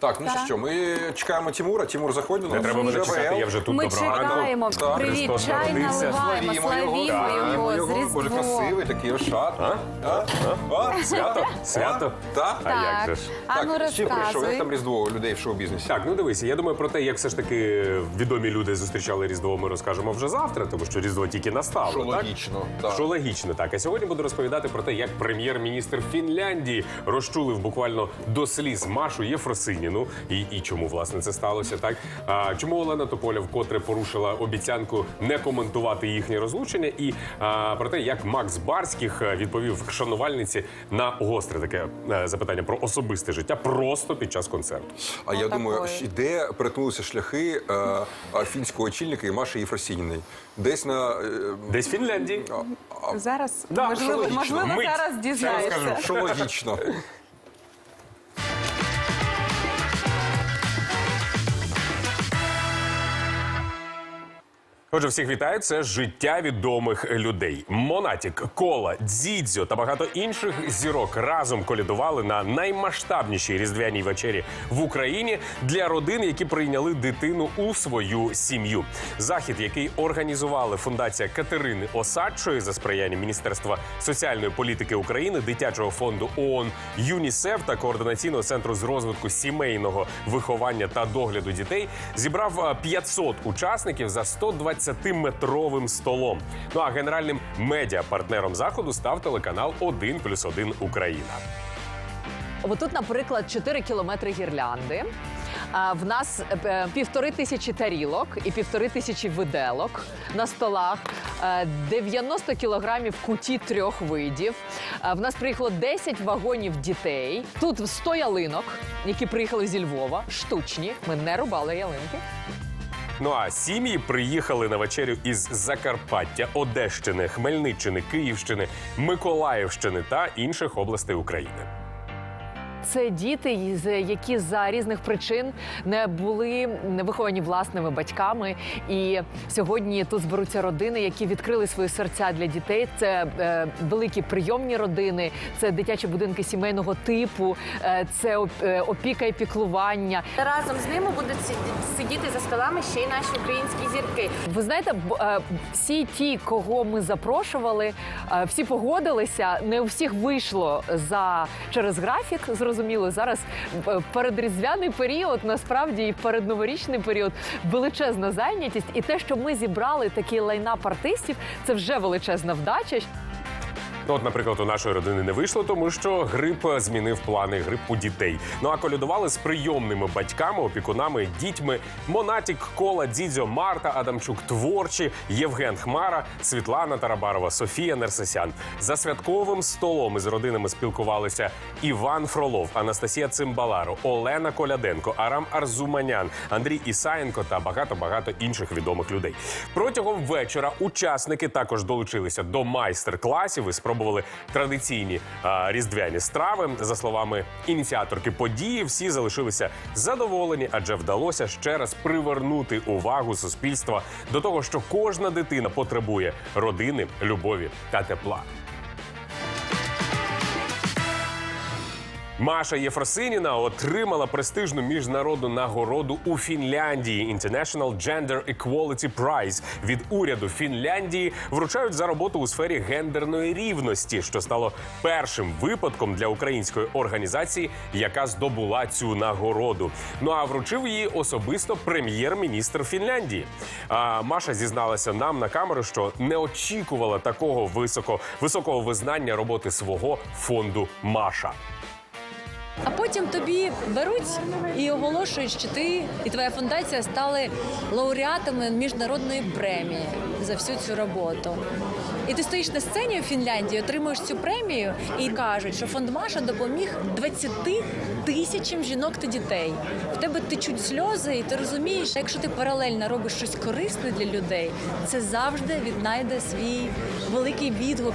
Так, ну що, ми чекаємо Тимура. Тимур, заходь до нас. Не треба мене ЖВЛ. чекати, я вже тут Ми ранку. чекаємо. Так, Привіт, Христос чай народився. наливаємо, славімо Так, його, з Боже, Різдвом. красивий такий ошат. А? А? А? Свято? Свято? Так? А як же ж? А ну Так, прийшов, як розказуй. там Різдво у людей в шоу-бізнесі? Так, ну дивися, я думаю про те, як все ж таки відомі люди зустрічали Різдво, ми розкажемо вже завтра, тому що Різдво тільки настало. Що так? логічно, так. Що логічно, так. А сьогодні буду розповідати про те, як прем'єр-міністр Фінляндії розчулив буквально до сліз Машу Єфросиніну і, і чому власне це сталося. Так а, чому Олена Тополя вкотре порушила обіцянку не коментувати їхнє розлучення, і а, про те, як Макс Барських е, відповів шанувальниці на гостре таке е, запитання про особисте життя просто під час концерту. А я думаю, такої. щ- де перетнулися шляхи е, е, фінського очільника і Маші Єфросініної? Десь на... Десь в Фінляндії. Зараз, Да, можливо, можливо зараз розкажу. Що логічно? Отже, всіх вітаю. Це життя відомих людей. Монатік, Кола, Дзідзьо та багато інших зірок разом колядували на наймасштабнішій різдвяній вечері в Україні для родин, які прийняли дитину у свою сім'ю. Захід, який організували фундація Катерини Осадчої за сприяння Міністерства соціальної політики України, дитячого фонду ООН, ЮНІСЕФ та координаційного центру з розвитку сімейного виховання та догляду дітей, зібрав а, 500 учасників за 120-метровим столом. Ну а генеральним медіа-партнером заходу став телеканал 1 плюс 1 Україна. Отут, наприклад, 4 кілометри гірлянди. В нас е, півтори тисячі тарілок і півтори тисячі виделок на столах, е, 90 кілограмів куті трьох видів. В нас приїхало 10 вагонів дітей. Тут 100 ялинок, які приїхали зі Львова, штучні. Ми не рубали ялинки. Ну а сім'ї приїхали на вечерю із Закарпаття, Одещини, Хмельниччини, Київщини, Миколаївщини та інших областей України. Це діти, з- які за різних причин не були виховані власними батьками. І сьогодні тут зберуться родини, які відкрили свої серця для дітей. Це е, великі прийомні родини, це дитячі будинки сімейного типу, е, це е, опіка і піклування. Разом з ними будуть сидіти за столами ще й наші українські зірки. Ви знаєте, е, всі ті, кого ми запрошували, е, всі погодилися. Не у всіх вийшло за через графік. Зрозуміло, зараз передрізвяний передріздвяний період, насправді і передноворічний період величезна зайнятість. І те, що ми зібрали такий лайнап артистів, це вже величезна вдача. Ну, От, наприклад, у нашої родини не вийшло, тому що грип змінив плани грип у дітей. Ну а колядували з прийомними батьками, опікунами, дітьми Монатік, Кола, Дідзьо, Марта, Адамчук, творчі, Євген Хмара, Світлана Тарабарова, Софія Нерсесян. За святковим столом із родинами спілкувалися Іван Фролов, Анастасія Цимбаларо, Олена Коляденко, Арам Арзуманян, Андрій Ісаєнко та багато багато інших відомих людей. Протягом вечора учасники також долучилися до майстер-класів і спробували традиційні а, різдвяні страви. За словами ініціаторки події, всі залишилися задоволені, адже вдалося ще раз привернути увагу суспільства до того, що кожна дитина потребує родини, любові та тепла. Маша Єфросиніна отримала престижну міжнародну нагороду у Фінляндії International Gender Equality Prize від уряду Фінляндії. Вручають за роботу у сфері гендерної рівності, що стало першим випадком для української організації, яка здобула цю нагороду. Ну а вручив її особисто прем'єр-міністр Фінляндії. А Маша зізналася нам на камеру, що не очікувала такого високо високого визнання роботи свого фонду Маша. А потім тобі беруть і оголошують, що ти і твоя фундація стали лауреатами міжнародної премії за всю цю роботу. І ти стоїш на сцені у Фінляндії, отримуєш цю премію і кажуть, що фонд Маша допоміг 20 тисячам жінок та дітей. В тебе течуть сльози, і ти розумієш, що якщо ти паралельно робиш щось корисне для людей, це завжди віднайде свій великий відгук.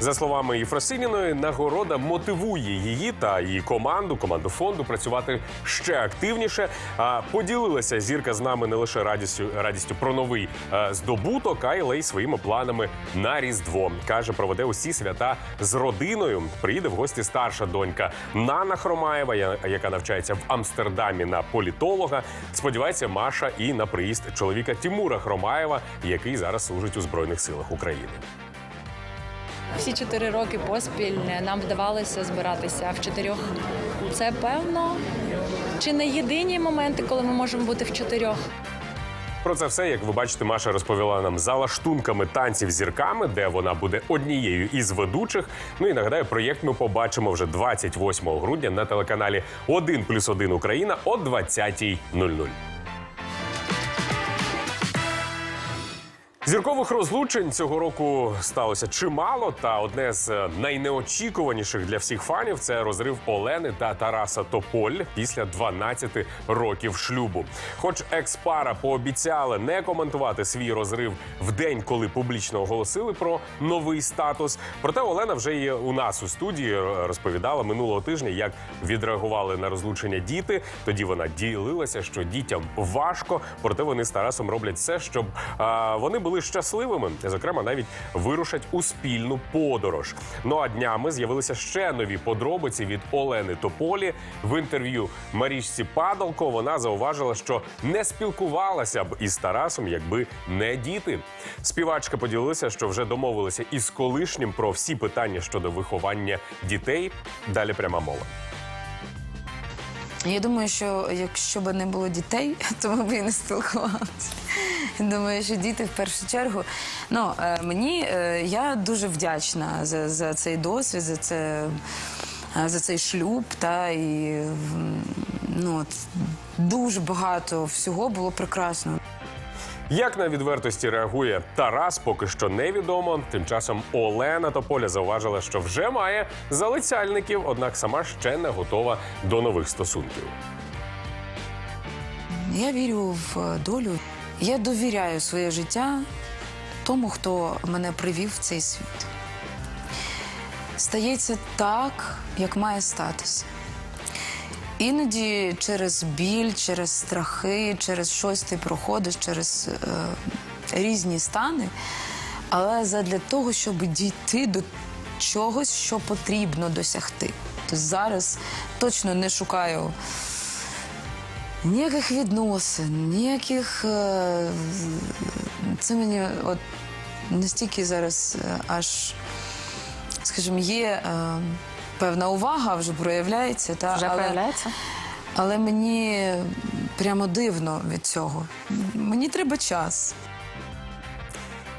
За словами Єфросиніної, нагорода мотивує її та її команду, команду фонду працювати ще активніше. А поділилася зірка з нами не лише радістю, радістю про новий е, здобуток, а й лей своїми планами на різдво. каже, проведе усі свята з родиною. Приїде в гості старша донька Нана Хромаєва, яка навчається в Амстердамі на політолога. Сподівається, Маша і на приїзд чоловіка Тімура Хромаєва, який зараз служить у збройних силах України. Всі чотири роки поспіль нам вдавалося збиратися в чотирьох. Це певно. Чи не єдині моменти, коли ми можемо бути в чотирьох? Про це все, як ви бачите, Маша розповіла нам за лаштунками танців зірками, де вона буде однією із ведучих. Ну і нагадаю, проєкт ми побачимо вже 28 грудня на телеканалі 1 плюс 1 Україна о 20.00. Зіркових розлучень цього року сталося чимало. Та одне з е, найнеочікуваніших для всіх фанів це розрив Олени та Тараса Тополь після 12 років шлюбу. Хоч екс-пара пообіцяли не коментувати свій розрив в день, коли публічно оголосили про новий статус. Проте Олена вже і у нас у студії розповідала минулого тижня, як відреагували на розлучення діти. Тоді вона ділилася, що дітям важко, проте вони з Тарасом роблять все, щоб а, вони були щасливими. Зокрема, навіть вирушать у спільну подорож. Ну а днями з'явилися ще нові подробиці від Олени Тополі. В інтерв'ю Марічці Падалко вона зауважила, що не спілкувалася б із Тарасом, якби не діти. Співачка поділилася, що вже домовилися із колишнім про всі питання щодо виховання дітей. Далі пряма мова. Я думаю, що якщо б не було дітей, то ми б і не спілкувалися. Думаю, що діти в першу чергу. Ну, е, мені е, я дуже вдячна за, за цей досвід, за це. е, За цей шлюб, та і ну дуже багато всього було прекрасно. Як на відвертості реагує Тарас, поки що невідомо. Тим часом Олена Тополя зауважила, що вже має залицяльників, однак сама ще не готова до нових стосунків. Я вірю в долю. Я довіряю своє життя тому, хто мене привів в цей світ. Стається так, як має статися. Іноді через біль, через страхи, через щось ти проходиш, через е, різні стани. Але задля того, щоб дійти до чогось, що потрібно досягти. Тобто зараз точно не шукаю ніяких відносин, ніяких. е, Це мені от настільки зараз е, аж, скажімо, є е, певна увага, вже проявляється. Та, Вже але, проявляється? але мені прямо дивно від цього. Мені треба час.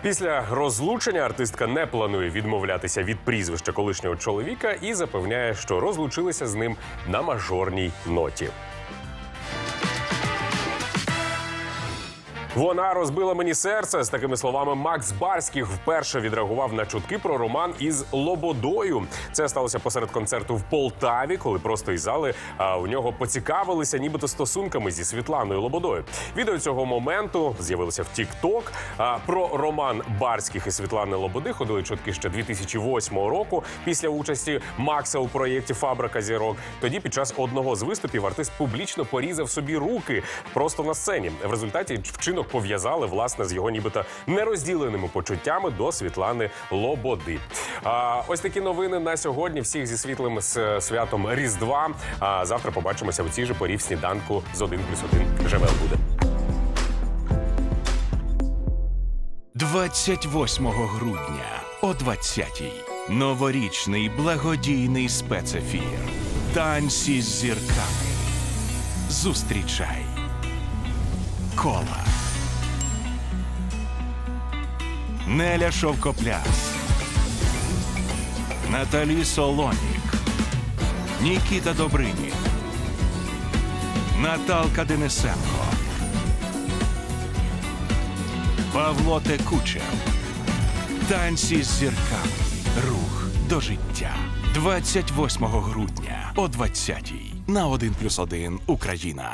Після розлучення артистка не планує відмовлятися від прізвища колишнього чоловіка і запевняє, що розлучилися з ним на мажорній ноті. Вона розбила мені серце з такими словами. Макс Барських вперше відреагував на чутки про роман із Лободою. Це сталося посеред концерту в Полтаві, коли просто із зали а, у нього поцікавилися, нібито стосунками зі Світланою Лободою. Відео цього моменту з'явилося в. А, Про роман Барських і Світлани Лободи ходили чутки ще 2008 року після участі Макса у проєкті Фабрика зірок. Тоді під час одного з виступів артист публічно порізав собі руки просто на сцені. В результаті вчинок пов'язали власне з його нібито нерозділеними почуттями до Світлани Лободи. А, ось такі новини на сьогодні. Всіх зі світлим святом Різдва. А завтра побачимося в цій же порі в сніданку з 1 плюс 1. Живел буде. 28 грудня о 20-й. Новорічний благодійний спецефір. Танці з зірками. Зустрічай. Кола. Неля Шовкопляс. Наталі Солонік. Нікіта Добринін. Наталка Денисенко. Павло Текучев. Танці з зірками. Рух до життя. 28 грудня о 20-й на 1+,1 Україна.